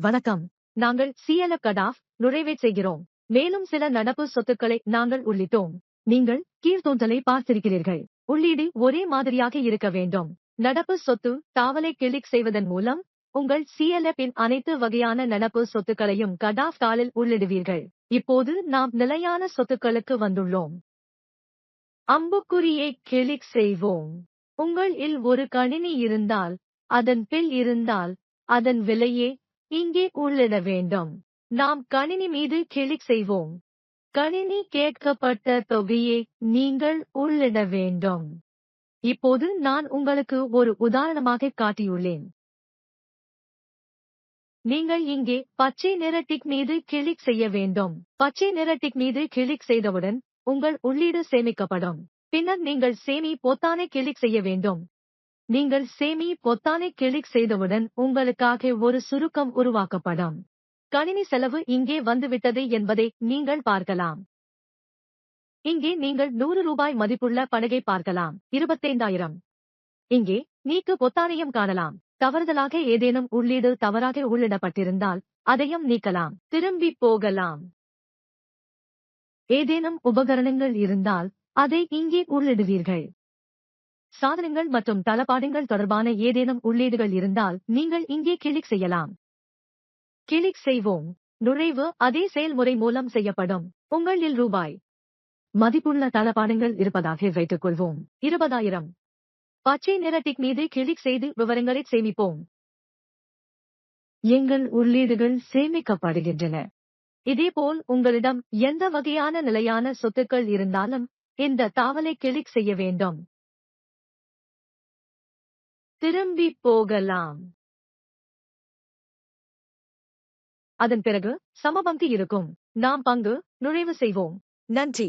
வணக்கம். நாங்கள் சிஎல்எஃப் கடாஃப் நுழைவேட் செய்கிறோம். மேலும் சில நடப்பு சொத்துக்களை நாங்கள் உள்ளிட்டோம். நீங்கள் கீழ்த்தோன்றலை பார்த்திருக்கிறீர்கள். உள்ளீடு ஒரே மாதிரியாக இருக்க வேண்டும். நடப்பு சொத்து தாவலை கிளிக் செய்வதன் மூலம் உங்கள் சிஎல்எஃப் அனைத்து வகையான நடப்பு சொத்துக்களையும் கடாஃப் தாளில் உள்ளிடுவீர்கள். இப்போது நாம் நிலையான சொத்துக்களுக்கு வந்துள்ளோம். அம்புக்குறியை கிளிக் செய்வோம். உங்கள் இல் ஒரு கணினி இருந்தால் அதன் பில் இருந்தால் அதன் விலையே இங்கே உள்ளிட வேண்டும். நாம் கணினி மீது கிளிக் செய்வோம். கணினி கேட்கப்பட்ட தொகையை நீங்கள் உள்ளிட வேண்டும். இப்போது நான் உங்களுக்கு ஒரு உதாரணமாக காட்டியுள்ளேன். நீங்கள் இங்கே பச்சை நிற டிக் மீது கிளிக் செய்ய வேண்டும். பச்சை நிற டிக் மீது கிளிக் செய்தவுடன் உங்கள் உள்ளீடு சேமிக்கப்படும். பின்னர் நீங்கள் சேமி பொத்தானை கிளிக் செய்ய வேண்டும். நீங்கள் சேமி பொத்தானை கிளிக் செய்தவுடன் உங்களுக்காக ஒரு சுருக்கம் உருவாக்கப்படும். கணினி செலவு இங்கே வந்துவிட்டது என்பதை நீங்கள் பார்க்கலாம். இங்கே நீங்கள் நூறு ரூபாய் மதிப்புள்ள படகை பார்க்கலாம். இருபத்தைந்தாயிரம். இங்கே நீக்கு பொத்தானையும் காணலாம். தவறுதலாக ஏதேனும் உள்ளீடு தவறாக உள்ளிடப்பட்டிருந்தால் அதையும் நீக்கலாம். திரும்பி போகலாம். ஏதேனும் உபகரணங்கள் இருந்தால் அதை இங்கே உள்ளிடுவீர்கள். சாதனங்கள் மற்றும் தளபாடங்கள் தொடர்பான ஏதேனும் உள்ளீடுகள் இருந்தால் நீங்கள் இங்கே கிளிக் செய்யலாம். கிளிக் செய்வோம். நுழைவு அதே செயல்முறை மூலம் செய்யப்படும். உங்களில் ரூபாய் மதிப்புள்ள தளபாடங்கள் இருப்பதாக வைத்துக் கொள்வோம் இருபதாயிரம். பச்சை நிற டிக் மீது கிளிக் செய்து விவரங்களை சேமிப்போம். எங்கள் உள்ளீடுகள் சேமிக்கப்படுகின்றன. இதேபோல் உங்களிடம் எந்த வகையான நிலையான சொத்துக்கள் இருந்தாலும் இந்த தாவலை கிளிக் செய்ய வேண்டும். திரும்பி போகலாம். அதன் பிறகு சமபங்கு இருக்கும். நாம் பங்கு நுழைவு செய்வோம். நன்றி.